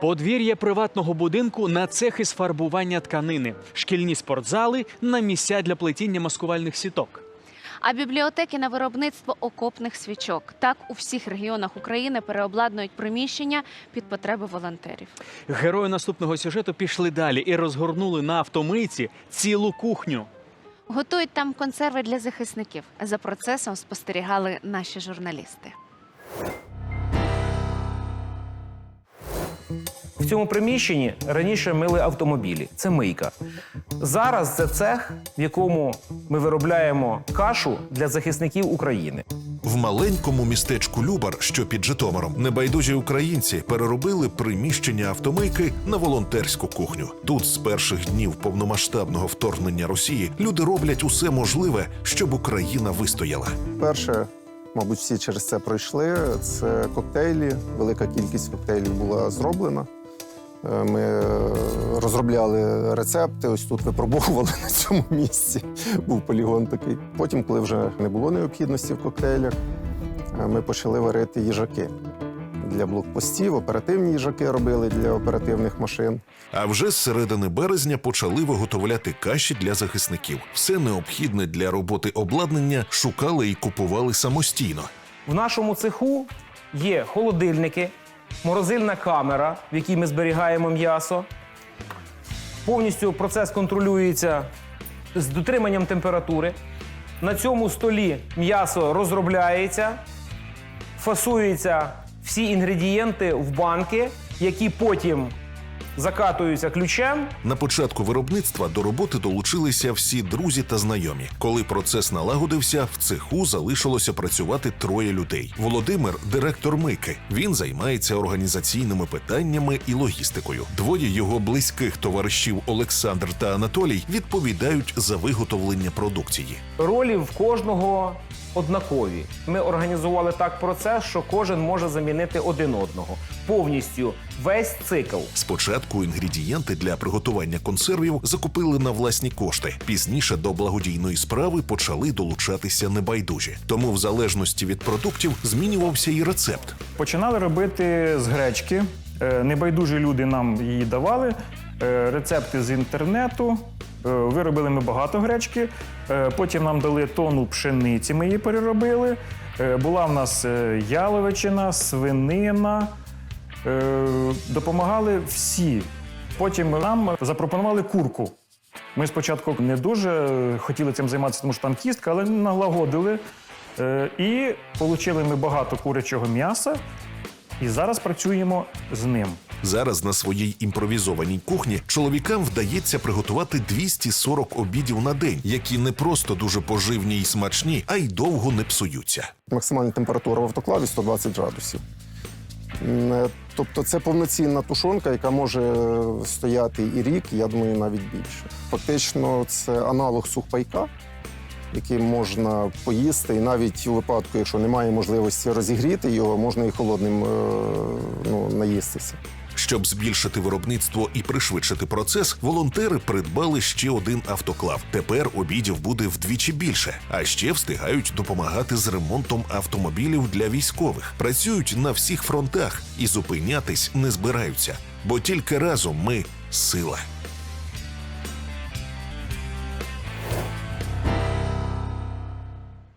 Подвір'я приватного будинку на цех із фарбування тканини, шкільні спортзали на місця для плетіння маскувальних сіток. А бібліотеки на виробництво окопних свічок. Так у всіх регіонах України переобладнують приміщення під потреби волонтерів. Герої наступного сюжету пішли далі і розгорнули на автомийці цілу кухню. Готують там консерви для захисників. За процесом спостерігали наші журналісти. В цьому приміщенні раніше мили автомобілі. Це мийка. Зараз це цех, в якому ми виробляємо кашу для захисників України. В маленькому містечку Любар, що під Житомиром, небайдужі українці переробили приміщення автомийки на волонтерську кухню. Тут з перших днів повномасштабного вторгнення Росії люди роблять усе можливе, щоб Україна вистояла. Перше, мабуть, всі через це пройшли. Це коктейлі. Велика кількість коктейлів була зроблена. Е, Ми е, розробляли рецепти. Ось тут випробовували на цьому місці. Був полігон такий. Потім, коли вже не було необхідності в коктейлях, е, ми почали варити їжаки для блокпостів. Оперативні їжаки робили для оперативних машин. А вже з середини березня почали виготовляти каші для захисників. Все необхідне для роботи обладнання шукали і купували самостійно. В нашому цеху є холодильники, морозильна камера, в якій ми зберігаємо м'ясо. Повністю процес контролюється з дотриманням температури. На цьому столі м'ясо розробляється, фасуються всі інгредієнти в банки, які потім закатуються ключем На початку виробництва до роботи долучилися всі друзі та знайомі. Коли процес налагодився, в цеху залишилося працювати троє людей. Володимир директор мийки. Він займається організаційними питаннями і логістикою. Двоє його близьких товаришів Олександр та Анатолій відповідають за виготовлення продукції. Ролі в кожного однакові. Ми організували так процес, що кожен може замінити один одного. Повністю весь цикл. Спочатку інгредієнти для приготування консервів закупили на власні кошти. Пізніше до благодійної справи почали долучатися небайдужі. Тому, в залежності від продуктів, змінювався і рецепт. Починали робити з гречки. Е, Небайдужі люди нам її давали. Е, Рецепти з інтернету. Е, Виробили ми багато гречки. Потім нам дали тонну пшениці, ми її переробили. Була в нас яловичина, свинина. Е, Допомагали всі. Потім нам запропонували курку. Ми спочатку не дуже хотіли цим займатися, тому що там кістка, але налагодили. Е, І отримали ми багато курячого м'яса. І зараз працюємо з ним. Зараз на своїй імпровізованій кухні чоловікам вдається приготувати 240 обідів на день, які не просто дуже поживні і смачні, а й довго не псуються. Максимальна температура в автоклаві 120 градусів. Е, Тобто це повноцінна тушонка, яка може е, стояти і рік, я думаю, навіть більше. Фактично, це аналог сухпайка, який можна поїсти, і навіть у випадку, якщо немає можливості розігріти його, можна і холодним е, ну, наїстися. Щоб збільшити виробництво і пришвидшити процес, волонтери придбали ще один автоклав. Тепер обідів буде вдвічі більше, а ще встигають допомагати з ремонтом автомобілів для військових. Працюють на всіх фронтах і зупинятись не збираються, бо тільки разом ми сила.